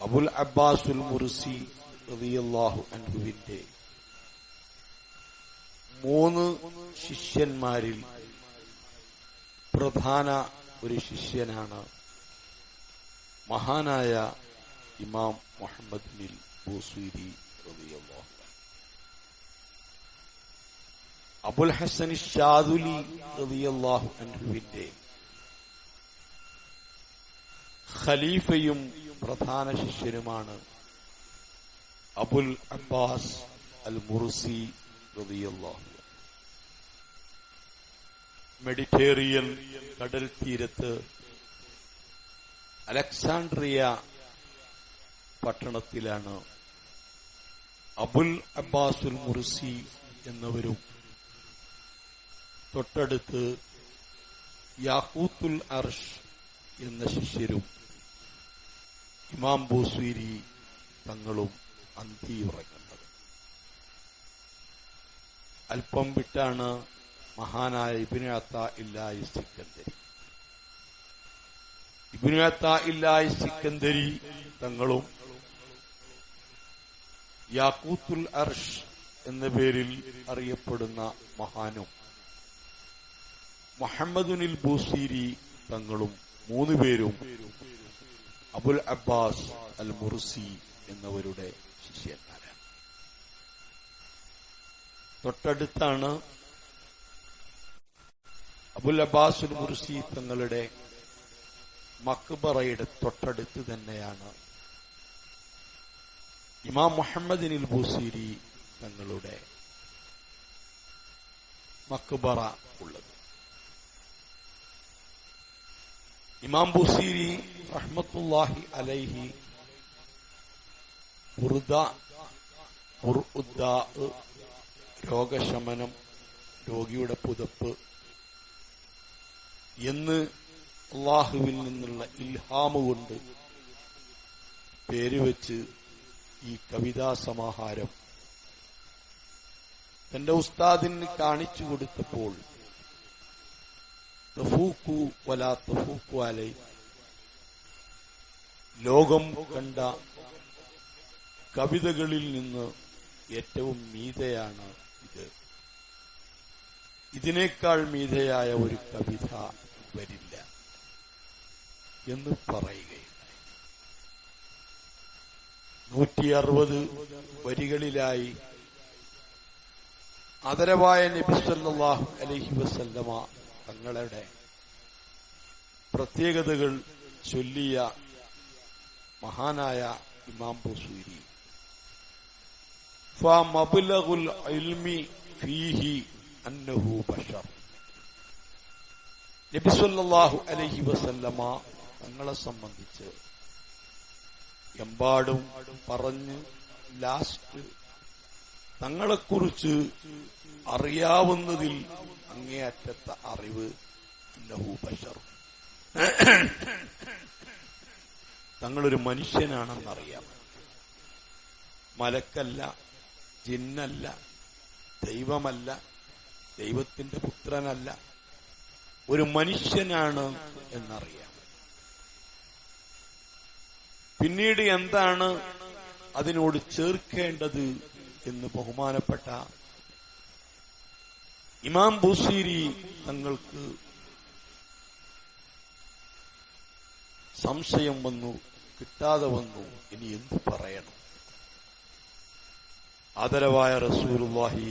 Abul അബ്ബാസുൽ Morsi റളിയല്ലാഹു അൻഹുവിന്റെ മൂന്ന് ശിഷ്യന്മാരിൽ പ്രധാന ഒരു ശിഷ്യനാണ് മഹാനായ ഇമാം മുഹമ്മദ് ബിൻ ബൂസീരി റളിയല്ലാഹു. അബുൽ ഹസൻ ഷാദുലി റളിയല്ലാഹു അൻഹുവിന്റെ ഖലീഫയും പ്രധാന ശിഷ്യനുമാണ് അബുൽ അബ്ബാസ് അൽ അൻഹു. മെഡിറ്റേറിയൻ കടൽ തീരത്ത് അലക്സാണ്ട്രിയ പട്ടണത്തിലാണ് അബുൽ അബ്ബാസുൽ മുർസി എന്നവരും തൊട്ടടുത്ത് യാഹൂത്തുൽ അർഷ് എന്ന ശിഷ്യരും ഇമാം ബൂസ്വീരി തങ്ങളും അന്തിയുറങ്ങുന്നത്. അല്പം വിട്ടാണ് മഹാനായ ഇബിനാത്ത ഇല്ലായി സിക്കന്തരി ഇബിനാത്ത ഇല്ലായി സിക്കന്തരി തങ്ങളും യാക്കൂത്തുൽ അർഷ് എന്ന പേരിൽ അറിയപ്പെടുന്ന മഹാനും മുഹമ്മദുനിൽ ബൂസീരി തങ്ങളും മൂന്ന് പേരും അബുൽ അബ്ബാസ് അൽ മുർസി എന്നവരുടെ ശിഷ്യന്മാരാണ്. തൊട്ടടുത്താണ് അബുൽ അബ്ബാസ് അൽ മുർസി തങ്ങളുടെ മക്ബറയുടെ തൊട്ടടുത്ത് തന്നെയാണ് ഇമാം മുഹമ്മദിനിൽ ബൂസീരി തങ്ങളുടെ മക്ബറ ഉള്ളത്. ഇമാം ബുസീരി റഹ്മത്തുല്ലാഹി അലൈഹി രോഗശമനം രോഗിയുടെ പുതപ്പ് എന്ന് അള്ളാഹുവിൽ നിന്നുള്ള ഇൽഹാമ് കൊണ്ട് പേരുവെച്ച് ഈ കവിതാ സമാഹാരം തന്റെ ഉസ്താദിന് കാണിച്ചു കൊടുത്തപ്പോൾ തഫൂക്കു വലാ തഫൂക്കു അലൈ. ലോകം കണ്ട കവിതകളിൽ നിന്ന് ഏറ്റവും മീതയാണ് ഇത്. ഇതിനേക്കാൾ മീതയായ ഒരു കവിത വരില്ല എന്ന് പറയുകയുണ്ടായി നൂറ്റി അറുപത് വരികളിലായി ആദരവായ നബി അലഹി അലൈഹി വസല്ലമ തങ്ങളുടെ പ്രത്യേകതകൾ ചൊല്ലിയ മഹാനായ ഇമാം ബുസൂരി. ഫമബ്ലഗുൽ ഇൽമി ഫീഹി അന്നഹു നബി സല്ലല്ലാഹു അലൈഹി വസല്ലമ തങ്ങളെ സംബന്ധിച്ച് എമ്പാടും പറഞ്ഞ് ലാസ്റ്റ് തങ്ങളെക്കുറിച്ച് അറിയാവുന്നതിൽ അങ്ങേയറ്റത്തെ അറിവ് തങ്ങളൊരു മനുഷ്യനാണെന്നറിയാം. മലക്കല്ല ജിന്നല്ല ദൈവമല്ല ദൈവത്തിന്റെ പുത്രനല്ല. ഒരു മനുഷ്യനാണ് എന്നറിയാം. പിന്നീട് എന്താണ് അതിനോട് ചേർക്കേണ്ടത് എന്ന് ബഹുമാനപ്പെട്ട ഇമാം ബുസീരി തങ്ങൾക്ക് സംശയം വന്നു കിട്ടാതെ വന്നു ഇനി എന്ത് പറയണം ആദരവായ റസൂലുള്ളാഹി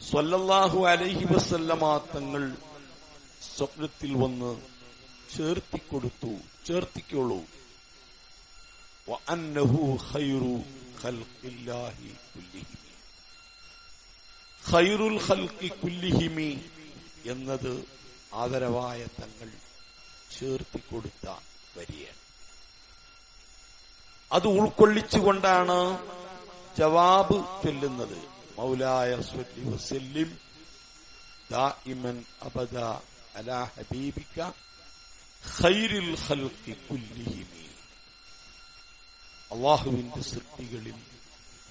സ്വല്ലല്ലാഹു അലൈഹി വസല്ലമ തങ്ങൾ സ്വപ്നത്തിൽ വന്ന് ചേർത്തിക്കൊടുത്തു ചേർത്തിക്കോളൂ وأنه خير خلق الله كلهم ഖൈറുൽ ഖൽഖി കുല്ലിഹിമി എന്നത് ആദരവായ തങ്ങൾ ചേർത്തിക്കൊടുത്ത വരിയാണ്. അത് ഉൾക്കൊള്ളിച്ചുകൊണ്ടാണ് ജവാബ് ചൊല്ലുന്നത്. മൗലായ സ്വല്ലി വസല്ലിം ദാഇമൻ അബദ അലാ ഹബീബിക ഖൈറുൽ ഖൽഖി കുല്ലിഹിമി. അള്ളാഹുവിന്റെ സൃഷ്ടികളിൽ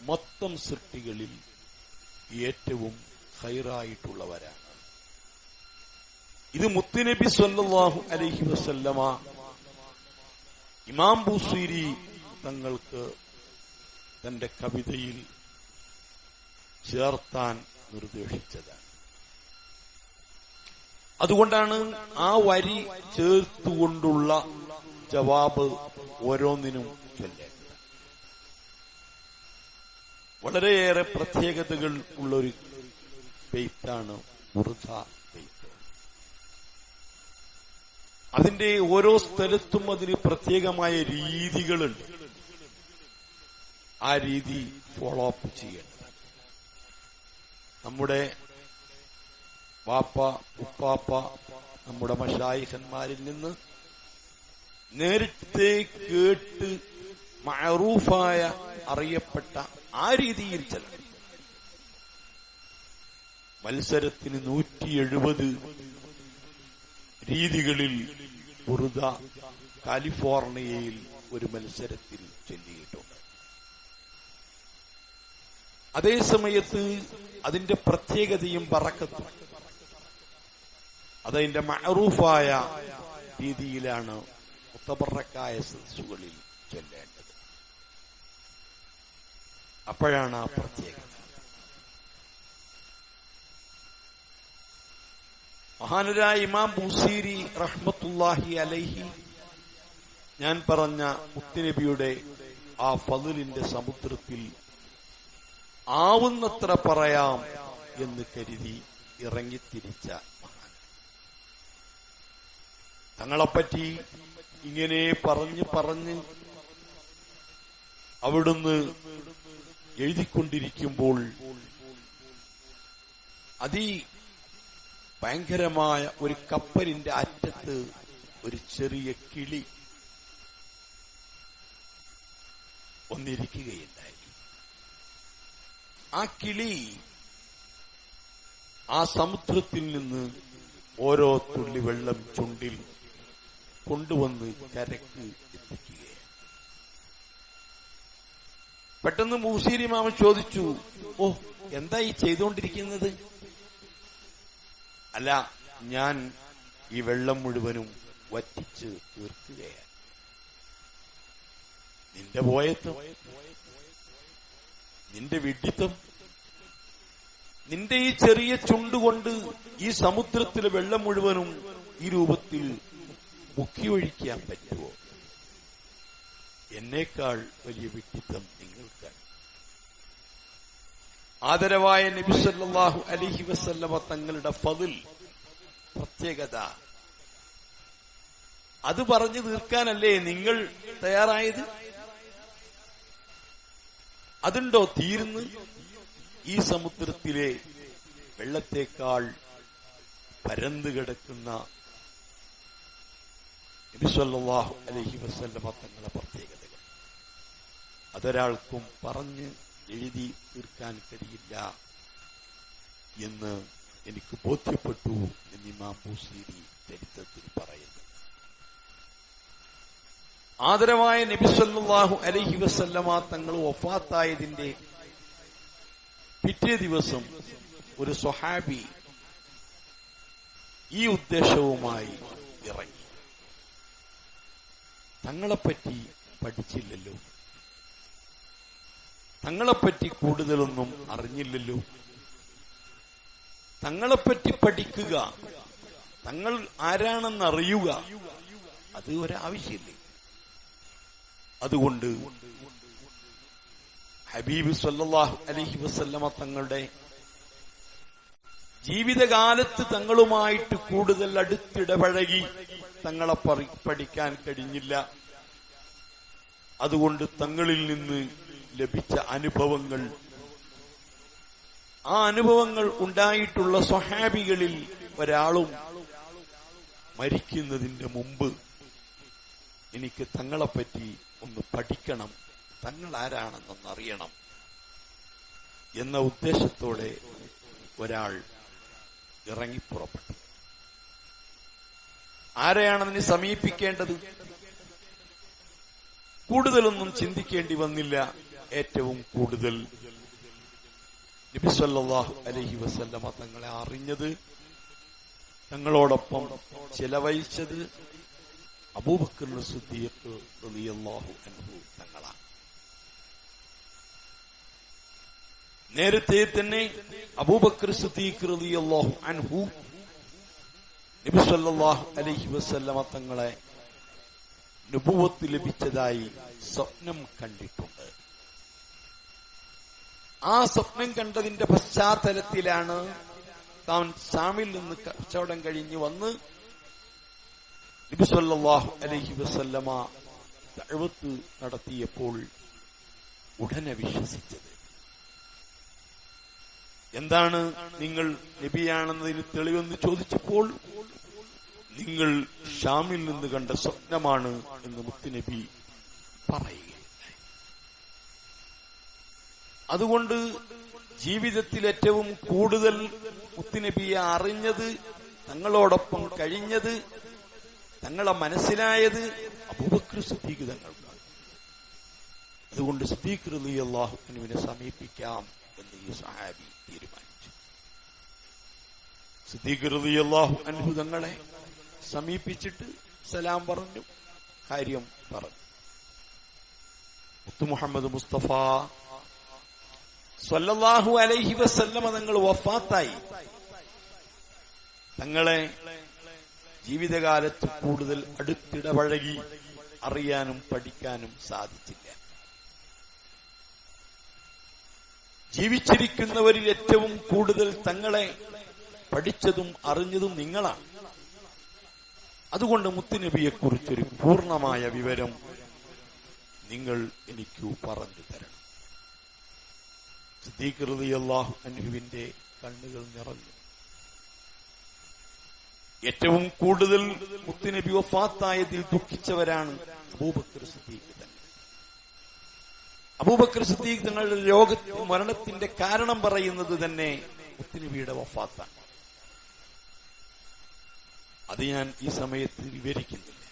മൊത്തം സൃഷ്ടികളിൽ ഏറ്റവും ഹൈറായിട്ടുള്ളവരാണ് ഇത് മുത്തുനബി സല്ലാഹു അലഹി വസല്ലമ ഇമാം ബുസീരി തങ്ങൾക്ക് തന്റെ കവിതയിൽ ചേർത്താൻ നിർദ്ദേശിച്ചതാണ്. അതുകൊണ്ടാണ് ആ വരി ചേർത്തുകൊണ്ടുള്ള ജവാബ് ഓരോന്നിനും ചൊല്ലേണ്ടത്. വളരെയേറെ പ്രത്യേകതകൾ ഉള്ളൊരു പെയ്ത്താണ് ഉറുദ പെയ്ത്ത് അതിന്റെ ഓരോ സ്ഥലത്തും അതിന് പ്രത്യേകമായ രീതികളുണ്ട്. ആ രീതി ഫോളോ അപ്പ് ചെയ്യേണ്ടത്. നമ്മുടെ വാപ്പ ഉപ്പാപ്പ നമ്മുടെ മഷായിഹന്മാരിൽ നിന്ന് നേരിട്ട് കേട്ട് മറൂഫായ അറിയപ്പെട്ട ആ രീതിയിൽ ചില മത്സരത്തിന് നൂറ്റി എഴുപത് രീതികളിൽ ബുറുദ കാലിഫോർണിയയിൽ ഒരു മത്സരത്തിൽ ചൊല്ലിയിട്ടുണ്ട്. അതേ സമയത്ത് അതിന്റെ പ്രത്യേകതയും പറക്കത്തും. അതതിന്റെ മഹറൂഫായ രീതിയിലാണ് മുത്തബറക്കായ സദസ്സുകളിൽ ചൊല്ലേണ്ടത്. അപ്പോഴാണ് ആ പ്രത്യേകത. മഹാനരായ ഇമാം ബുസീരി റഹ്മത്തുല്ലാഹി അലൈഹി ഞാൻ പറഞ്ഞ മുത്തുനബിയുടെ ആ ഫതിലിന്റെ സമുദ്രത്തിൽ ആവുന്നത്ര പറയാം എന്ന് കരുതി ഇറങ്ങിത്തിരിച്ച മഹാൻ. തങ്ങളെപ്പറ്റി ഇങ്ങനെ പറഞ്ഞ് പറഞ്ഞ് അവിടുന്ന് എഴുതിക്കൊണ്ടിരിക്കുമ്പോൾ അതി ഭയങ്കരമായ ഒരു കപ്പലിന്റെ അറ്റത്ത് ഒരു ചെറിയ കിളി ഒന്നിരിക്കുകയുണ്ടായി ആ കിളി ആ സമുദ്രത്തിൽ നിന്ന് ഓരോ തുള്ളി വെള്ളം ചുണ്ടിൽ കൊണ്ടുവന്ന് കരക്ക് പെട്ടെന്ന് മൂസീരി മാമ ചോദിച്ചു ഓ എന്താ ഈ ചെയ്തുകൊണ്ടിരിക്കുന്നത്? അല്ല ഞാൻ ഈ വെള്ളം മുഴുവനും വറ്റിച്ച് തീർക്കുകയാണ്. നിന്റെ പോയത്വം നിന്റെ വിഡിത്തം നിന്റെ ഈ ചെറിയ ചുണ്ടുകൊണ്ട് ഈ സമുദ്രത്തിലെ വെള്ളം മുഴുവനും ഈ രൂപത്തിൽ മുക്കിയൊഴിക്കാൻ പറ്റുമോ? എന്നേക്കാൾ വലിയ വ്യക്തിത്വം നിങ്ങൾക്കാണ്. ആദരവായ നബിസല്ലാഹു അലിഹി വസല്ലമ തങ്ങളുടെ ഫതിൽ പ്രത്യേകത. അത് പറഞ്ഞു തീർക്കാനല്ലേ നിങ്ങൾ തയ്യാറായത്? അതുണ്ടോ തീർന്ന്? ഈ സമുദ്രത്തിലെ വെള്ളത്തേക്കാൾ പരന്നു കിടക്കുന്ന നബിസ്വല്ലാഹു അലഹി വസല്ലമ തങ്ങളെ പ്രത്യേകതകൾ അതൊരാൾക്കും പറഞ്ഞ് എഴുതി തീർക്കാൻ കഴിയില്ല എന്ന് എനിക്ക് ബോധ്യപ്പെട്ടു എന്ന് ഇമാം ചരിത്രത്തിൽ പറയുന്നു. ആദരവായ നബിസല്ലാഹു അലഹി വസല്ലമ തങ്ങൾ ഒഫാത്തായതിന്റെ പിറ്റേ ദിവസം ഒരു സ്വഹാബി ഈ ഉദ്ദേശവുമായി ഇറങ്ങി. തങ്ങളെപ്പറ്റി പഠിച്ചില്ലല്ലോ. തങ്ങളെപ്പറ്റി കൂടുതലൊന്നും അറിഞ്ഞില്ലല്ലോ. തങ്ങളെപ്പറ്റി പഠിക്കുക. തങ്ങൾ ആരാണെന്ന് അറിയുക. അത് ഒരാവശ്യമില്ലേ. അതുകൊണ്ട് ഹബീബ് സല്ലാഹു അലഹി വസല്ലമ തങ്ങളുടെ ജീവിതകാലത്ത് തങ്ങളുമായിട്ട് കൂടുതൽ അടുത്തിടപഴകി തങ്ങളെ പഠിക്കാൻ കഴിഞ്ഞില്ല. അതുകൊണ്ട് തങ്ങളിൽ നിന്ന് ലഭിച്ച അനുഭവങ്ങൾ. ആ അനുഭവങ്ങൾ ഉണ്ടായിട്ടുള്ള സ്വഹാബികളിൽ ഒരാളും മരിക്കുന്നതിന്റെ മുമ്പ് എനിക്ക് തങ്ങളെപ്പറ്റി ഒന്ന് പഠിക്കണം. തങ്ങൾ ആരാണെന്നൊന്ന് അറിയണം. എന്ന ഉദ്ദേശത്തോടെ ഒരാൾ ഇറങ്ങിപ്പുറപ്പെട്ടു. ആരെയാണതിന് സമീപിക്കേണ്ടത്? കൂടുതലൊന്നും ചിന്തിക്കേണ്ടി വന്നില്ല. ഏറ്റവും കൂടുതൽ നബിസല്ലാഹു അലഹി വസല്ലമ തങ്ങളെ അറിഞ്ഞത് തങ്ങളോടൊപ്പം ചെലവഴിച്ചത് അബൂബക്കർ സിദ്ദീഖ് റളിയല്ലാഹു അൻഹു തങ്ങളാണ്. നേരത്തെ തന്നെ അബൂബക്കർ സിദ്ദീഖ് റളിയല്ലാഹു അൻഹു നബി സല്ലല്ലാഹു അലൈഹി വസല്ലമ തങ്ങളെ നുബുവത്ത് ലഭിച്ചതായി സ്വപ്നം കണ്ടിട്ടുണ്ട്. ആ സ്വപ്നം കണ്ടതിന്റെ പശ്ചാത്തലത്തിലാണ് താൻ ഷാമിൽ നിന്ന് കച്ചവടം കഴിഞ്ഞ് വന്ന് നബി അലഹി വസല്ലമ ദഅവത്ത് നടത്തിയപ്പോൾ ഉടനെ വിശ്വസിച്ചത്. എന്താണ് നിങ്ങൾ നബിയാണെന്നതിന് തെളിവെന്ന് ചോദിച്ചപ്പോൾ നിങ്ങൾ ഷാമിൽ നിന്ന് കണ്ട സ്വപ്നമാണ് എന്ന് മുത്തുനബി പറയുകയുണ്ടായി അതുകൊണ്ട് ജീവിതത്തിൽ ഏറ്റവും കൂടുതൽ മുത്തുനബിയെ അറിഞ്ഞത് തങ്ങളോടൊപ്പം കഴിഞ്ഞത് തങ്ങളെ മനസ്സിലായത് അബൂബക്കർ സിദ്ദീഖ് തങ്ങൾക്കാണ്. അതുകൊണ്ട് സിദ്ദീഖ് അള്ളാഹുനുവിനെ സമീപിക്കാം എന്ന് ഈ സഹാബി തീരുമാനിച്ചു. സിദ്ദീഖ് അള്ളാഹു അൻഹു തങ്ങളെ സമീപിച്ചിട്ട് സലാം പറഞ്ഞു കാര്യം പറഞ്ഞു. മുത്തു മുഹമ്മദ് മുസ്തഫ സ്വല്ലല്ലാഹു അലൈഹി വസല്ലമ തങ്ങൾ വഫാത്തായി. തങ്ങളെ ജീവിതകാലത്ത് കൂടുതൽ അടുത്തിടപഴകി അറിയാനും പഠിക്കാനും സാധിച്ചില്ല. ജീവിച്ചിരിക്കുന്നവരിൽ ഏറ്റവും കൂടുതൽ തങ്ങളെ പഠിച്ചതും അറിഞ്ഞതും നിങ്ങളാണ്. അതുകൊണ്ട് മുത്തുനബിയെക്കുറിച്ചൊരു പൂർണമായ വിവരം നിങ്ങൾ എനിക്ക് പറഞ്ഞു തരണം. അള്ളാഹു അനുവിന്റെ കണ്ണുകൾ നിറഞ്ഞു. ഏറ്റവും കൂടുതൽ മുത്തുനബി വഫാത്തായതിൽ ദുഃഖിച്ചവരാണ് അബൂബക്കർ സിദ്ദീഖ് അബൂബക്കർ സിദ്ദീഖ് തങ്ങളുടെ രോഗ മരണത്തിന്റെ കാരണം പറയുന്നത് തന്നെ മുത്തുനബിയുടെ വഫാത്താണ്. അത് ഞാൻ ഈ സമയത്ത് വിവരിക്കുന്നില്ല.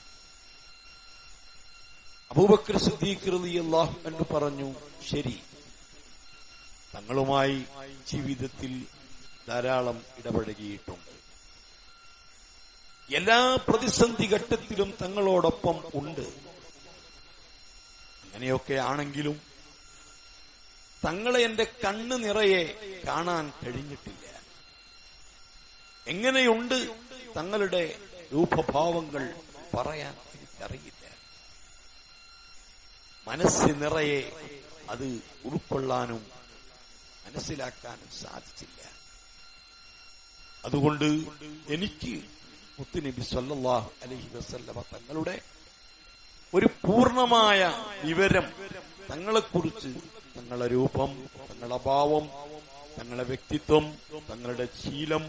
അബൂബക്കർ സിദ്ദീഖ് റളിയല്ലാഹു എന്ന് പറഞ്ഞു ശരി തങ്ങളുമായി ജീവിതത്തിൽ ധാരാളം ഇടപഴകിയിട്ടുണ്ട്. എല്ലാ പ്രതിസന്ധി ഘട്ടത്തിലും തങ്ങളോടൊപ്പം ഉണ്ട്. അങ്ങനെയൊക്കെ ആണെങ്കിലും തങ്ങളെ എന്റെ കണ്ണു നിറയെ കാണാൻ കഴിഞ്ഞിട്ടില്ല. എങ്ങനെയുണ്ട് തങ്ങളുടെ രൂപഭാവങ്ങൾ പറയാൻ എനിക്കറിയില്ല. മനസ്സ് നിറയെ അത് ഉൾക്കൊള്ളാനും മനസ്സിലാക്കാനും സാധിച്ചില്ല. അതുകൊണ്ട് എനിക്ക് മുത്തുനബി സല്ലാഹു അലഹി വസല്ലമ തങ്ങളുടെ ഒരു പൂർണമായ വിവരം തങ്ങളെക്കുറിച്ച് തങ്ങളുടെ രൂപം തങ്ങളുടെ ഭാവം തങ്ങളുടെ വ്യക്തിത്വം തങ്ങളുടെ ശീലം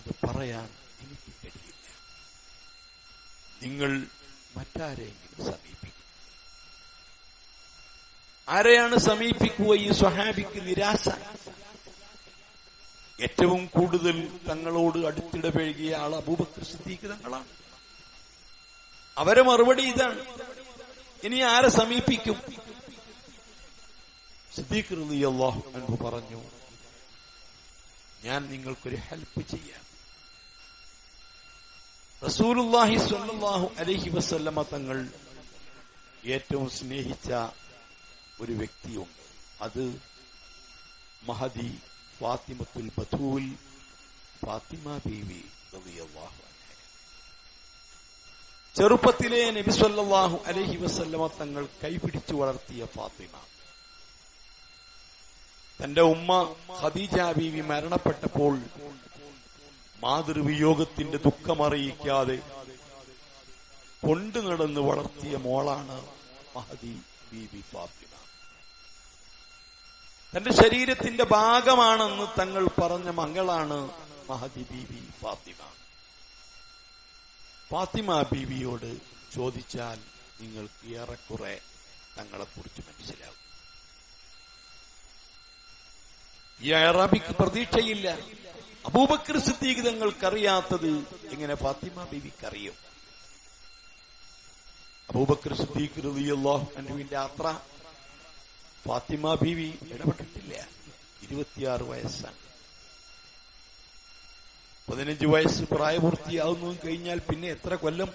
അത് പറയാൻ എനിക്ക് കഴിയില്ല. നിങ്ങൾ മറ്റാരെങ്കിലും സമീപിക്കും ആരെയാണ് സമീപിക്കുക ഈ സ്വഹാബിക്ക് നിരാശ? ഏറ്റവും കൂടുതൽ തങ്ങളോട് അടുത്തിടപഴകിയ ആൾ അബൂബക്കർ സിദ്ദീഖ് തങ്ങളാണ്. അവരെ മറുപടി ഇതാണ്. ഇനി ആരെ സമീപിക്കും? സിദ്ദീഖ് റളിയല്ലാഹു അൻപു പറഞ്ഞു ഞാൻ നിങ്ങൾക്കൊരു ഹെൽപ്പ് ചെയ്യാം. റസൂലുല്ലാഹി സ്വല്ലല്ലാഹു അലഹി വസല്ലമ തങ്ങൾ ഏറ്റവും സ്നേഹിച്ച ഒരു വ്യക്തിയുണ്ട്. അത് മഹദി ഫാത്തിമത്തുൽ ബഥൂൽ ഫാത്തിമ ബീവി ചെറുപ്പത്തിലെ നബിസ്വല്ലാഹു അലഹി വസല്ലമ തങ്ങൾ കൈപിടിച്ചു വളർത്തിയ ഫാത്തിമ. തന്റെ ഉമ്മ ഖദീജ ബീവി മരണപ്പെട്ടപ്പോൾ മാതൃവിയോഗത്തിന്റെ ദുഃഖമറിയിക്കാതെ കൊണ്ടു നടന്ന് വളർത്തിയ മോളാണ് മഹദി ബീബി ഫാത്തിമ. തന്റെ ശരീരത്തിന്റെ ഭാഗമാണെന്ന് തങ്ങൾ പറഞ്ഞ മകളാണ് മഹദി ബീബി ഫാത്തിമ. ഫാത്തിമ ബീവിയോട് ചോദിച്ചാൽ നിങ്ങൾക്ക് ഏറെക്കുറെ തങ്ങളെക്കുറിച്ച് മനസ്സിലാവും. ഈ അറബിക്ക് പ്രതീക്ഷയില്ല. അബൂബക്കർ സിദ്ദീഖ് തങ്ങൾക്കറിയാത്തത് എങ്ങനെ ഫാത്തിമ ബീവിക്കറിയും? അബൂബക്കർ സിദ്ദീഖ് അൻഹുവിന്റെ യാത്ര ഫാത്തിമ ബീവി ഇടപെട്ടിട്ടില്ല. ഇരുപത്തിയാറ് വയസ്സാണ്. പതിനഞ്ച് വയസ്സ് പ്രായപൂർത്തിയാവുന്നു കഴിഞ്ഞാൽ പിന്നെ എത്ര കൊല്ലം?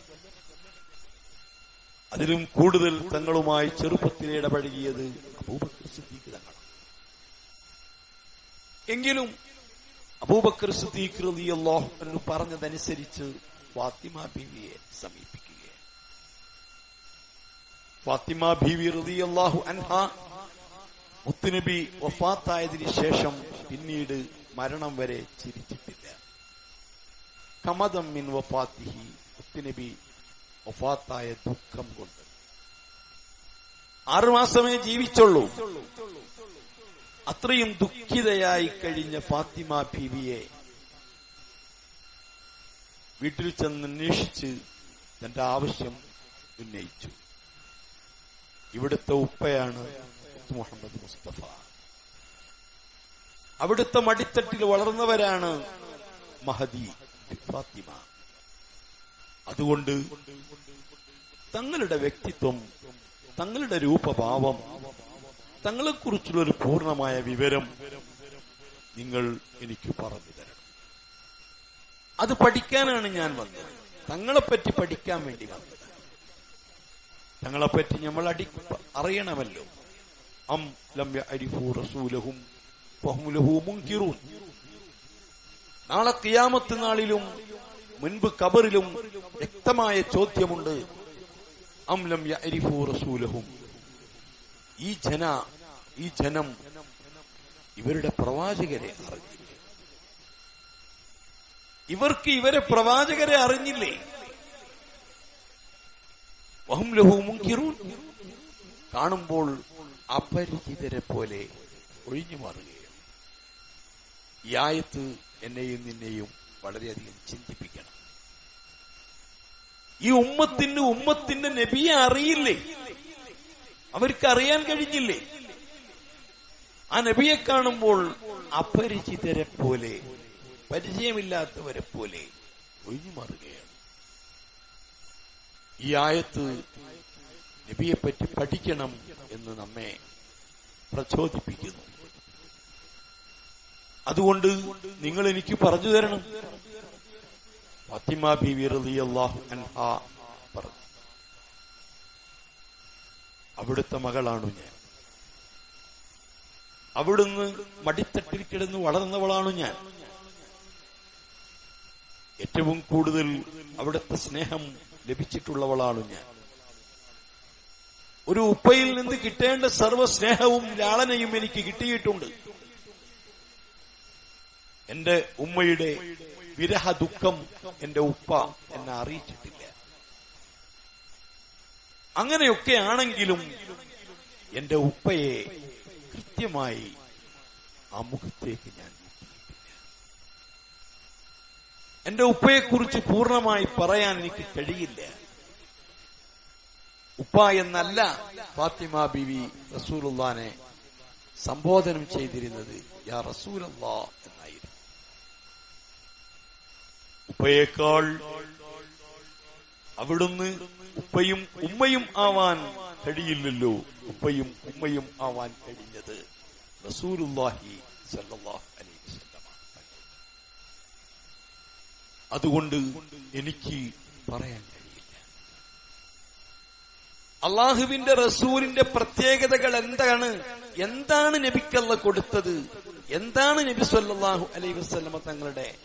അതിലും കൂടുതൽ തങ്ങളുമായി ചെറുപ്പത്തിൽ ഇടപഴകിയത് അബൂബക്കർ സിദ്ദീഖ് തങ്ങളാണ്. എങ്കിലും അബൂബക്കർ സിദ്ദീഖ് റളിയല്ലാഹു പറഞ്ഞതനുസരിച്ച് ഫാത്തിമ ബീവിയെ സമീപിക്കുകയാണ്. ഫാത്തിമ ബീവി റളിയല്ലാഹു അൻഹ മുത്തുനബി വഫാത്തായതിന് ശേഷം പിന്നീട് മരണം വരെ ചിരിച്ചിട്ടില്ല. കമതം മിൻ വഫാത്തിഹി മുത്തുനബി വഫാത്തായ ദുഃഖം കൊണ്ട്. ആറുമാസമേ ജീവിച്ചുള്ളൂ. അത്രയും ദുഃഖിതയായി കഴിഞ്ഞ ഫാത്തിമ ബീവിയെ വീട്ടിൽ ചെന്ന് അന്വേഷിച്ച് തന്റെ ആവശ്യം ഉന്നയിച്ചു. ഇവിടുത്തെ ഉപ്പയാണ് മുത്ത് മുഹമ്മദ് മുസ്തഫ അവിടുത്തെ മടിത്തട്ടിൽ വളർന്നവരാണ് മഹദി ഫാത്തിമ. അതുകൊണ്ട് തങ്ങളുടെ വ്യക്തിത്വം തങ്ങളുടെ രൂപഭാവം തങ്ങളെക്കുറിച്ചുള്ള ഒരു പൂർണമായ വിവരം നിങ്ങൾ എനിക്ക് പറഞ്ഞു തരണം. അത് പഠിക്കാനാണ് ഞാൻ വന്നത്. തങ്ങളെപ്പറ്റി പഠിക്കാൻ വേണ്ടി വന്നത്. തങ്ങളെപ്പറ്റി നമ്മൾ അടി അറിയണമല്ലോ. അം ലം അരിഫു റസൂലഹും ഫഹും ലഹു മുൻകിറൂൻ നാളെ കിയാമത്ത് നാളിലും മുൻപ് കബറിലും വ്യക്തമായ ചോദ്യമുണ്ട്. അം ലം യഅരിഫു റസൂലഹും. ഈ ജന ഈ ജനം ഇവരുടെ പ്രവാചകരെ അറിഞ്ഞില്ലേ? ഇവർക്ക് ഇവരെ പ്രവാചകരെ അറിഞ്ഞില്ലേ? വഹും ലഹു മുൻകിറൂൻ. കാണുമ്പോൾ അപരിചിതരെ പോലെ ഒഴിഞ്ഞു മാറുകയാണ് ഈ ആയത്ത് എന്നെയും നിന്നെയും വളരെയധികം ചിന്തിപ്പിക്കണം. ഈ ഉമ്മത്തിന് ഉമ്മത്തിന്റെ നബിയെ അറിയില്ലേ? അവർക്ക് അറിയാൻ കഴിഞ്ഞില്ലേ? ആ നബിയെ കാണുമ്പോൾ അപരിചിതരെ പോലെ പരിചയമില്ലാത്തവരെ പോലെ ഒഴിഞ്ഞു മാറുകയാണ് ഈ ആയത്ത് നബിയെപ്പറ്റി പഠിക്കണം എന്ന് നമ്മെ പ്രചോദിപ്പിക്കുന്നു. അതുകൊണ്ട് നിങ്ങൾ എനിക്ക് പറഞ്ഞു തരണം. ഫാത്തിമ ബിവി റളിയല്ലാഹു പറഞ്ഞു. അവിടുത്തെ മകളാണു ഞാൻ. അവിടുന്ന് മടിത്തട്ടിൽ കിടന്ന് വളർന്നവളാണു ഞാൻ. ഏറ്റവും കൂടുതൽ അവിടുത്തെ സ്നേഹം ലഭിച്ചിട്ടുള്ളവളാണു ഞാൻ. ഒരു ഉപ്പയിൽ നിന്ന് കിട്ടേണ്ട സർവ സ്നേഹവും ലാളനയും എനിക്ക് കിട്ടിയിട്ടുണ്ട്. എന്റെ ഉമ്മയുടെ വിരഹ ദുഃഖം എന്റെ ഉപ്പ എന്നെ അറിയിച്ചിട്ടില്ല. അങ്ങനെയൊക്കെ ആണെങ്കിലും എന്റെ ഉപ്പയെ കൃത്യമായി ആ മുഖത്തേക്ക് ഞാൻ എന്റെ ഉപ്പയെക്കുറിച്ച് പൂർണമായി പറയാൻ എനിക്ക് കഴിയില്ല. ഉപ്പ എന്നല്ല ഫാത്തിമ ബിവി റസൂലുള്ളാനെ സംബോധനം ചെയ്തിരുന്നത് യാ റസൂലല്ലാ എന്നായിരുന്നു. ഉപ്പയേക്കാൾ അവിടുന്ന് ഉപ്പയും ഉമ്മയും ആവാൻ കഴിയില്ലല്ലോ ഉപ്പയും ഉമ്മയും ആവാൻ കഴിഞ്ഞത് റസൂലുല്ലാഹി സല്ലല്ലാഹു അലൈഹി വസല്ലം അതുകൊണ്ട് എനിക്ക് പറയാൻ അള്ളാഹുവിന്റെ റസൂലിന്റെ പ്രത്യേകതകൾ എന്താണ്? എന്താണ് നബിക്കല്ല കൊടുത്തത്? എന്താണ് നബി സല്ലാഹു അലൈ വസ്ലമ തങ്ങളുടെ?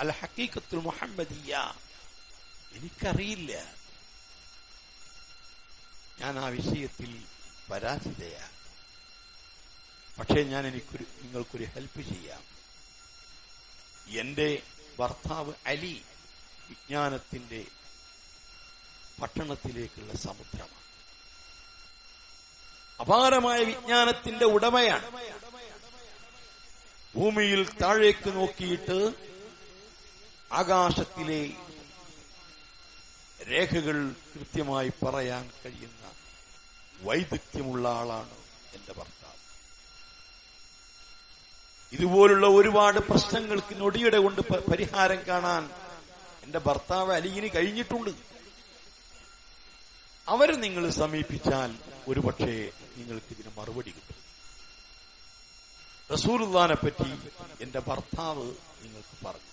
അൽ ഹക്കീക്കത്തുൽ മുഹമ്മദിയ എനിക്കറിയില്ല. ഞാൻ ആ വിഷയത്തിൽ പരാജിതയാ. പക്ഷേ ഞാൻ എനിക്കൊരു നിങ്ങൾക്കൊരു ഹെൽപ്പ് ചെയ്യാം. എന്റെ ഭർത്താവ് അലി വിജ്ഞാനത്തിന്റെ പട്ടണത്തിലേക്കുള്ള സമുദ്രമാണ്. അപാരമായ വിജ്ഞാനത്തിന്റെ ഉടമയാണ്. ഭൂമിയിൽ താഴേക്ക് നോക്കിയിട്ട് ആകാശത്തിലെ രേഖകൾ കൃത്യമായി പറയാൻ കഴിയുന്ന വൈദഗ്ധ്യമുള്ള ആളാണ് എന്റെ ഭർത്താവ്. ഇതുപോലുള്ള ഒരുപാട് പ്രശ്നങ്ങൾക്ക് നൊടിയുടെ കൊണ്ട് പരിഹാരം കാണാൻ എന്റെ ഭർത്താവ് അലിയിന് കഴിഞ്ഞിട്ടുണ്ട്. അവരെ നിങ്ങൾ സമീപിച്ചാൽ ഒരുപക്ഷെ നിങ്ങൾക്ക് ഇതിന് മറുപടി കിട്ടും. റസൂലുള്ളാനെ പറ്റി എന്റെ ഭർത്താവ് നിങ്ങൾക്ക് പറഞ്ഞു.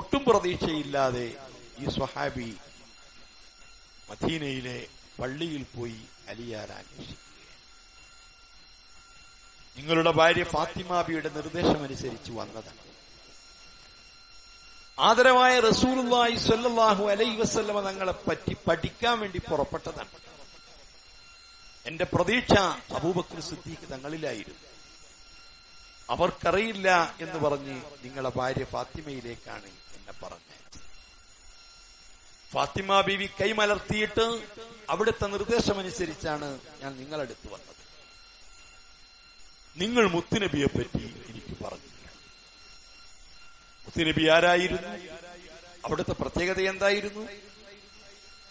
ഒട്ടും പ്രതീക്ഷയില്ലാതെ ഈ സ്വഹാബി മദീനയിലെ പള്ളിയിൽ പോയി അലിയാരാൻ നിങ്ങളുടെ ഭാര്യ ഫാത്തിമാബിയുടെ നിർദ്ദേശമനുസരിച്ച് വന്നതാണ്. ആദരവായ റസൂലുള്ളാഹി സ്വല്ലല്ലാഹു അലൈഹി വസല്ലമ തങ്ങളെ പറ്റി പഠിക്കാൻ വേണ്ടി പുറപ്പെട്ടതാണ്. എന്റെ പ്രതീക്ഷ അബൂബക്കർ സിദ്ദീഖ് തങ്ങളിലായിരുന്നു. അവർക്കറിയില്ല എന്ന് പറഞ്ഞ് നിങ്ങളെ ഭാര്യ ഫാത്തിമയിലേക്കാണ് എന്നെ പറഞ്ഞത്. ഫാത്തിമ ബീവി കൈമലർത്തിയിട്ട് അവിടുത്തെ നിർദ്ദേശമനുസരിച്ചാണ് ഞാൻ നിങ്ങളടുത്ത് വന്നത്. നിങ്ങൾ മുത്തുനബിയെ പറ്റി എനിക്ക് പറഞ്ഞു. മുത്തുനബി ആരായിരുന്നു? അവിടുത്തെ പ്രത്യേകത എന്തായിരുന്നു?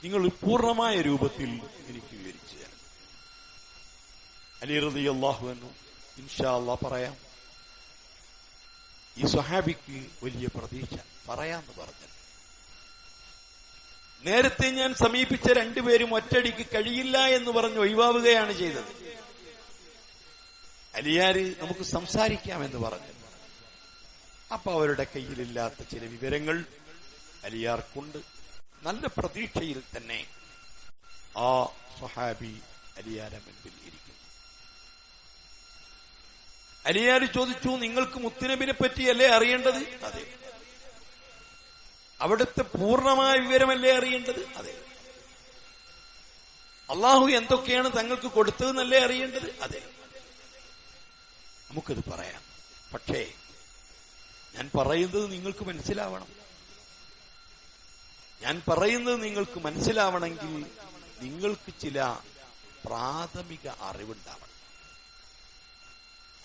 നിങ്ങൾ പൂർണമായ രൂപത്തിൽ എനിക്ക് അലി എന്നു ഇൻഷാ പറയാം. ഈ സ്വഹാബിക്ക് വലിയ പ്രതീക്ഷ. പറയാന്ന് പറഞ്ഞത്. നേരത്തെ ഞാൻ സമീപിച്ച രണ്ടുപേരും ഒറ്റടിക്ക് കഴിയില്ല എന്ന് പറഞ്ഞ് ഒഴിവാവുകയാണ് ചെയ്തത്. അലിയാര് നമുക്ക് സംസാരിക്കാമെന്ന് പറഞ്ഞു. അപ്പൊ അവരുടെ കയ്യിലില്ലാത്ത ചില വിവരങ്ങൾ അലിയാർക്കുണ്ട്. നല്ല പ്രതീക്ഷയിൽ തന്നെ ആ സ്വഹാബി അലിയാരെ മുൻപിൽ ഇരിക്കുന്നു. അലിയാർ ചോദിച്ചു നിങ്ങൾക്ക് മുത്തുനബിനെ പറ്റിയല്ലേ അറിയേണ്ടത്? അതെ. അവിടുത്തെ പൂർണമായ വിവരമല്ലേ അറിയേണ്ടത്? അതെ. അള്ളാഹു എന്തൊക്കെയാണ് തങ്ങൾക്ക് കൊടുത്തതെന്നല്ലേ അറിയേണ്ടത്? അതെ. നമുക്കത് പറയാം. പക്ഷേ ഞാൻ പറയുന്നത് നിങ്ങൾക്ക് മനസ്സിലാവണം. ഞാൻ പറയുന്നത് നിങ്ങൾക്ക് മനസ്സിലാവണമെങ്കിൽ നിങ്ങൾക്ക് ചില പ്രാഥമിക അറിവുണ്ടാവണം.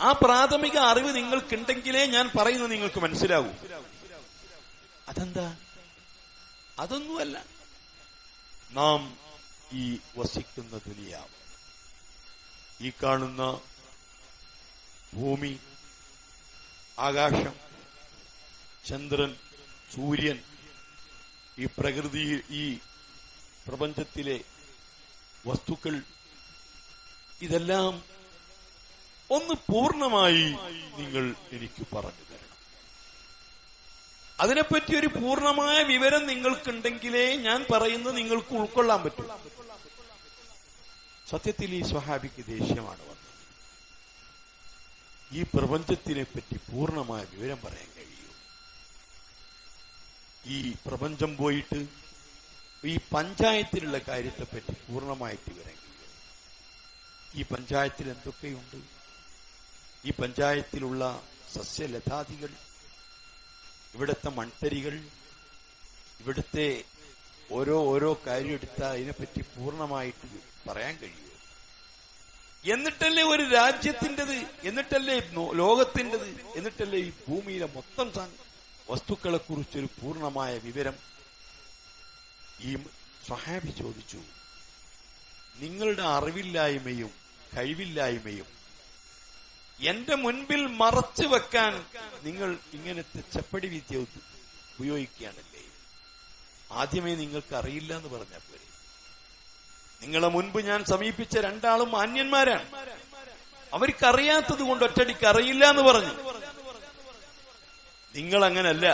ആ പ്രാഥമിക അറിവ് നിങ്ങൾക്കുണ്ടെങ്കിലേ ഞാൻ പറയുന്നത് നിങ്ങൾക്ക് മനസ്സിലാവൂ. അതെന്താ? അതൊന്നുമല്ല. നാം ഈ വസിക്കുന്ന ദുനിയാവ് ഈ കാണുന്ന ഭൂമി ആകാശം ചന്ദ്രൻ സൂര്യൻ ഈ പ്രകൃതി ഈ പ്രപഞ്ചത്തിലെ വസ്തുക്കൾ ഇതെല്ലാം ഒന്ന് പൂർണമായി നിങ്ങൾ എനിക്ക് പറഞ്ഞു തരണം. അതിനെപ്പറ്റി ഒരു പൂർണമായ വിവരം നിങ്ങൾക്കുണ്ടെങ്കിലേ ഞാൻ പറയുന്നത് നിങ്ങൾക്ക് ഉൾക്കൊള്ളാൻ പറ്റും. സത്യത്തിൽ ഈ സ്വഹാബിക്ക് ദേഷ്യമാണ് വന്നത്. ഈ പ്രപഞ്ചത്തിനെ പറ്റി പൂർണമായ വിവരം പറയാൻ കഴിയൂ. ഈ പ്രപഞ്ചം പോയിട്ട് ഈ പഞ്ചായത്തിലുള്ള കാര്യത്തെപ്പറ്റി പൂർണമായിട്ട് വിവരം കഴിയും. ഈ പഞ്ചായത്തിൽ എന്തൊക്കെയുണ്ട്? ഈ പഞ്ചായത്തിലുള്ള സസ്യലതാദികൾ ഇവിടുത്തെ മൺതരികൾ ഇവിടുത്തെ ഓരോ ഓരോ കാര്യം എടുത്താൽ അതിനെപ്പറ്റി പൂർണമായിട്ട് പറയാൻ കഴിയുമോ? എന്നിട്ടല്ലേ ഒരു രാജ്യത്തിന്റെത് എന്നിട്ടല്ലേ ലോകത്തിന്റെത് എന്നിട്ടല്ലേ ഈ ഭൂമിയിലെ മൊത്തം വസ്തുക്കളെക്കുറിച്ചൊരു വസ്തുക്കളെ കുറിച്ചൊരു പൂർണമായ വിവരം? ഈ സ്വഹാബി ചോദിച്ചു നിങ്ങളുടെ അറിവില്ലായ്മയും കഴിവില്ലായ്മയും എന്റെ മുൻപിൽ മറച്ചു വെക്കാൻ നിങ്ങൾ ഇങ്ങനത്തെ ചെപ്പടി വിദ്യ ഉപ- ഉപയോഗിക്കുകയാണല്ലേ? ആദ്യമേ നിങ്ങൾക്ക് അറിയില്ല എന്ന് പറഞ്ഞാൽ പോരെ. നിങ്ങളെ മുൻപ് ഞാൻ സമീപിച്ച രണ്ടാളും മാന്യന്മാരാണ്. അവർക്കറിയാത്തത് കൊണ്ട് ഒറ്റടിക്ക് അറിയില്ല എന്ന് പറഞ്ഞു. നിങ്ങൾ അങ്ങനല്ല.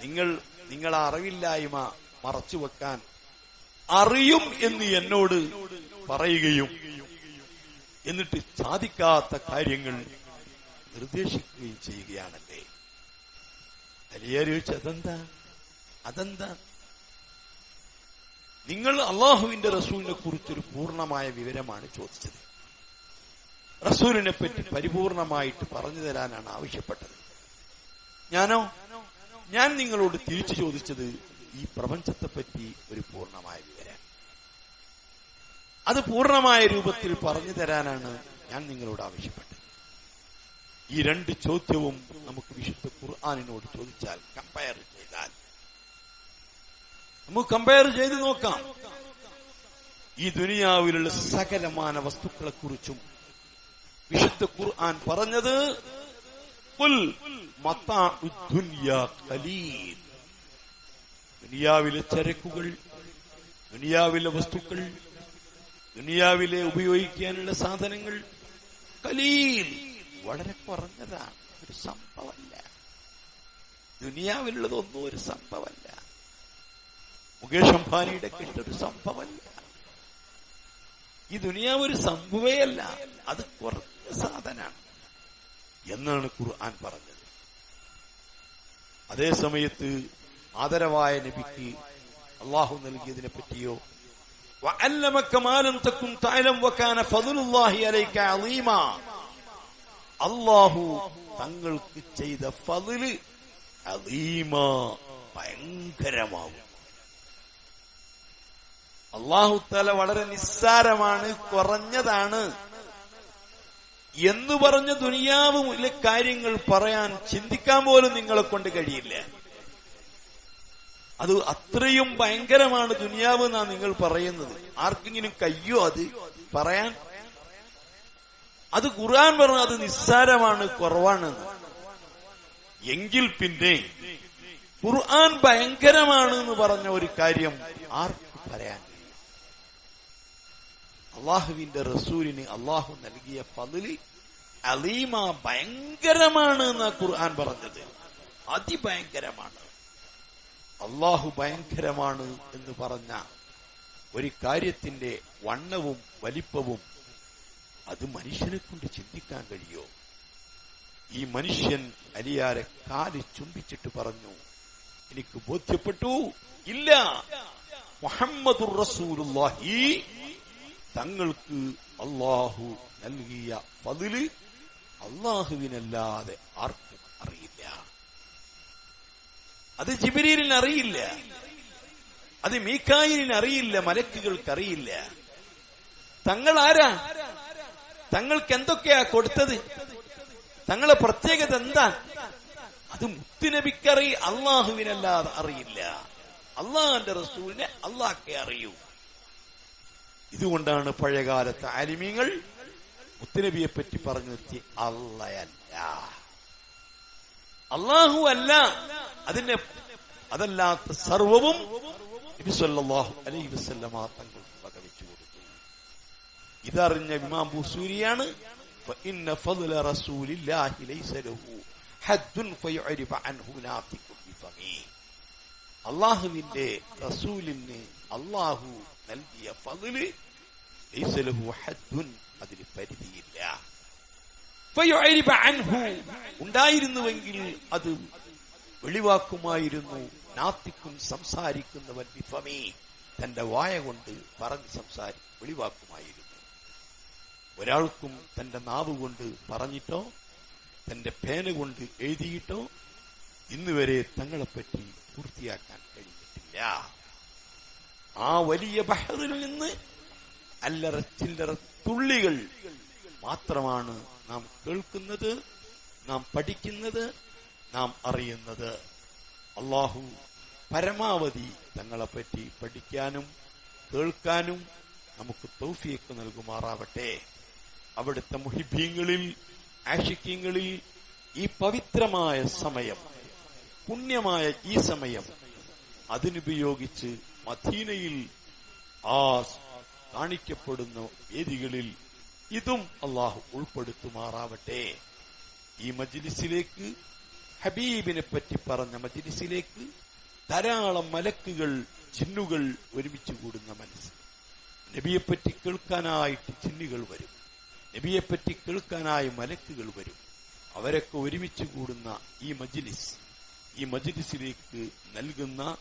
നിങ്ങൾ നിങ്ങളെ അറിവില്ലായ്മ മറച്ചു വെക്കാൻ അറിയും എന്ന് എന്നോട് പറയുകയും എന്നിട്ട് സാധിക്കാത്ത കാര്യങ്ങൾ നിർദ്ദേശിക്കുകയും ചെയ്യുകയാണല്ലേ? ചോദിച്ചു അതെന്താ അതെന്താ? നിങ്ങൾ അള്ളാഹുവിന്റെ റസൂലിനെ കുറിച്ചൊരു പൂർണമായ വിവരമാണ് ചോദിച്ചത്. റസൂലിനെ പറ്റി പരിപൂർണമായിട്ട് പറഞ്ഞു തരാനാണ് ആവശ്യപ്പെട്ടത്. ഞാനോ? ഞാൻ നിങ്ങളോട് തിരിച്ചു ചോദിച്ചത് ഈ പ്രപഞ്ചത്തെപ്പറ്റി ഒരു പൂർണമായ വിവരം അത് പൂർണമായ രൂപത്തിൽ പറഞ്ഞു തരാനാണ് ഞാൻ നിങ്ങളോട് ആവശ്യപ്പെട്ടത്. ഈ രണ്ട് ചോദ്യവും നമുക്ക് വിശുദ്ധ ഖുർആാനിനോട് ചോദിച്ചാൽ കമ്പയർ ചെയ്താൽ. നമുക്ക് കമ്പയർ ചെയ്ത് നോക്കാം. ഈ ദുനിയാവിലുള്ള സകലമാന വസ്തുക്കളെ കുറിച്ചും വിശുദ്ധ ഖുർആൻ പറഞ്ഞത്. ദുനിയാവിലെ ചരക്കുകൾ ദുനിയാവിലെ വസ്തുക്കൾ ദുനിയാവിലെ ഉപയോഗിക്കാനുള്ള സാധനങ്ങൾ കലീൽ വളരെ കുറഞ്ഞതാണ്. ഒരു സംഭവമല്ല. ദുനിയാവിലുള്ളതൊന്നും ഒരു സംഭവമല്ല. മുകേഷ് അംബാനിയുടെ കിട്ടൊരു സംഭവമല്ല. ഈ ദുനിയാവ് ഒരു സംഭവയല്ല അത് കുറഞ്ഞ സാധനമാണ് എന്നാണ് ഖുർആൻ പറഞ്ഞത്. അതേ സമയത്ത് ആദരവായ നബിക്ക് അള്ളാഹു നൽകിയതിനെ പറ്റിയോ وعلمك ما لم تكن تعلم وكان فضل الله عليك عظيما അള്ളാഹു തങ്ങൾക്ക് ചെയ്ത ഫതില് അലീമ ഭയങ്കരമാവും അള്ളാഹു തല വളരെ നിസ്സാരമാണ് കുറഞ്ഞതാണ് എന്ന് പറഞ്ഞ ദുനിയാവിലെ കാര്യങ്ങൾ പറയാൻ ചിന്തിക്കാൻ പോലും നിങ്ങളെ കൊണ്ട് കഴിയില്ല അത് അത്രയും ഭയങ്കരമാണ് ദുനിയാവ് എന്നാ നിങ്ങൾ പറയുന്നത്. ആർക്കെങ്കിലും കയ്യോ അത്? പറയാൻ? അത് ഖുർആൻ പറഞ്ഞു അത് നിസ്സാരമാണ് കുറവാണെന്ന് എങ്കിൽ പിന്നെ ഖുർആൻ ഭയങ്കരമാണ് എന്ന് പറഞ്ഞ ഒരു കാര്യം ആർക്ക് പറയാൻ? അള്ളാഹുവിന്റെ റസൂലിന് അള്ളാഹു നൽകിയ ഫതിൽ അലീമ ഭയങ്കരമാണ് എന്നാ ഖുർആൻ പറഞ്ഞത്. അതിഭയങ്കരമാണ്. അള്ളാഹു ഭയങ്കരമാണ് എന്ന് പറഞ്ഞ ഒരു കാര്യത്തിന്റെ വണ്ണവും വലിപ്പവും അത് മനുഷ്യനെ കൊണ്ട് ചിന്തിക്കാൻ കഴിയോ? ഈ മനുഷ്യൻ അലിയാരെ കാൽ ചുംബിച്ചിട്ട് പറഞ്ഞു എനിക്ക് ബോധ്യപ്പെട്ടു. ഇല്ല. മുഹമ്മദുർ റസൂലുള്ളാഹി. തങ്ങൾക്ക് അള്ളാഹു നൽകിയ പതിൽ അള്ളാഹുവിനല്ലാതെ ആർക്കും അത് ജിബിരീലിന് അറിയില്ല അത് മീക്കായിലിന് അറിയില്ല മലക്കുകൾക്ക് അറിയില്ല തങ്ങൾ ആരാ തങ്ങൾക്ക് എന്തൊക്കെയാ കൊടുത്തത്? തങ്ങളെ പ്രത്യേകത എന്താ? അത് മുത്തുനബിക്കറി അള്ളാഹുവിനല്ലാതെ അറിയില്ല. അള്ളാഹന്റെ റസൂലിനെ അള്ളാഹ്ക്കെ അറിയൂ. ഇതുകൊണ്ടാണ് പഴയകാലത്തെ ആലിമീങ്ങൾ മുത്തുനബിയെ പറ്റി പറഞ്ഞു നിർത്തി അള്ളയല്ല. الله هو الله أذن الله هو الله هو الله عليه وسلم إذا رجع الإمام بوسوريان فإن فضل رسول الله ليس له حد فيعرف عنه ناطق بفقيه الله من رسول الله نلقي فضل ليس له حد أدري فريدي الله فيعرف عنه ഉണ്ടായിരുന്നുവെങ്കിൽ അത് വെളിവാക്കുമായിരുന്നു. നാത്തിക്കും സംസാരിക്കുന്നവൻ വിഫമേ തന്റെ വായ കൊണ്ട് പറഞ്ഞ് സംസാരി വെളിവാക്കുമായിരുന്നു. ഒരാൾക്കും തന്റെ നാവ് കൊണ്ട് പറഞ്ഞിട്ടോ തന്റെ പേന കൊണ്ട് എഴുതിയിട്ടോ ഇന്നുവരെ തങ്ങളെപ്പറ്റി പൂർത്തിയാക്കാൻ കഴിഞ്ഞിട്ടില്ല. ആ വലിയ ബഹറിൽ നിന്ന് അല്ലറ ചില്ലറ തുള്ളികൾ മാത്രമാണ് നാം കേൾക്കുന്നത്. നാം പഠിക്കുന്നത് നാം അറിയുന്നത്. അള്ളാഹു പരമാവധി തങ്ങളെപ്പറ്റി പഠിക്കാനും കേൾക്കാനും നമുക്ക് തൗഫിയൊക്കെ നൽകുമാറാവട്ടെ. അവിടുത്തെ മുഹിബീങ്ങളിൽ ആഷിക്യങ്ങളിൽ ഈ പവിത്രമായ സമയം പുണ്യമായ ഈ സമയം അതിനുപയോഗിച്ച് മദീനയിൽ ആ കാണിക്കപ്പെടുന്ന വേദികളിൽ ഇതും അള്ളാഹു ഉൾപ്പെടുത്തുമാറാവട്ടെ. ഈ മജ്ലിസിലേക്ക് ഹബീബിനെ പറ്റി പറഞ്ഞ മജ്ലിസിലേക്ക് ധാരാളം മലക്കുകൾ ചിന്നുകൾ ഒരുമിച്ച് കൂടുന്ന മനസ്സ്. നബിയെപ്പറ്റി കേൾക്കാനായിട്ട് ചിന്നുകൾ വരും. നബിയെപ്പറ്റി കേൾക്കാനായി മലക്കുകൾ വരും. അവരൊക്കെ ഒരുമിച്ച് കൂടുന്ന ഈ മജ്ലിസ് ഈ മജ്ലിസിലേക്ക് നൽകുന്ന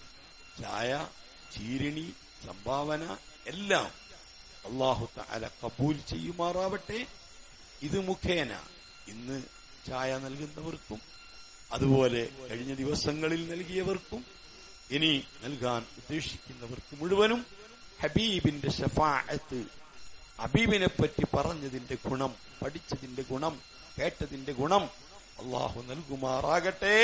ചായ ചീരണി സംഭാവന എല്ലാം അള്ളാഹു തആല കബൂൽ ചെയ്യുമാറാവട്ടെ. ഇത് മുഖേന ഇന്ന് ചായ നൽകുന്നവർക്കും അതുപോലെ കഴിഞ്ഞ ദിവസങ്ങളിൽ നൽകിയവർക്കും ഇനി നൽകാൻ ഉദ്ദേശിക്കുന്നവർക്ക് മുഴുവനും ഹബീബിന്റെ ഷഫാഅത്ത് ഹബീബിനെ പറ്റി പറഞ്ഞതിന്റെ ഗുണം പഠിച്ചതിന്റെ ഗുണം കേട്ടതിന്റെ ഗുണം അള്ളാഹു നൽകുമാറാകട്ടെ.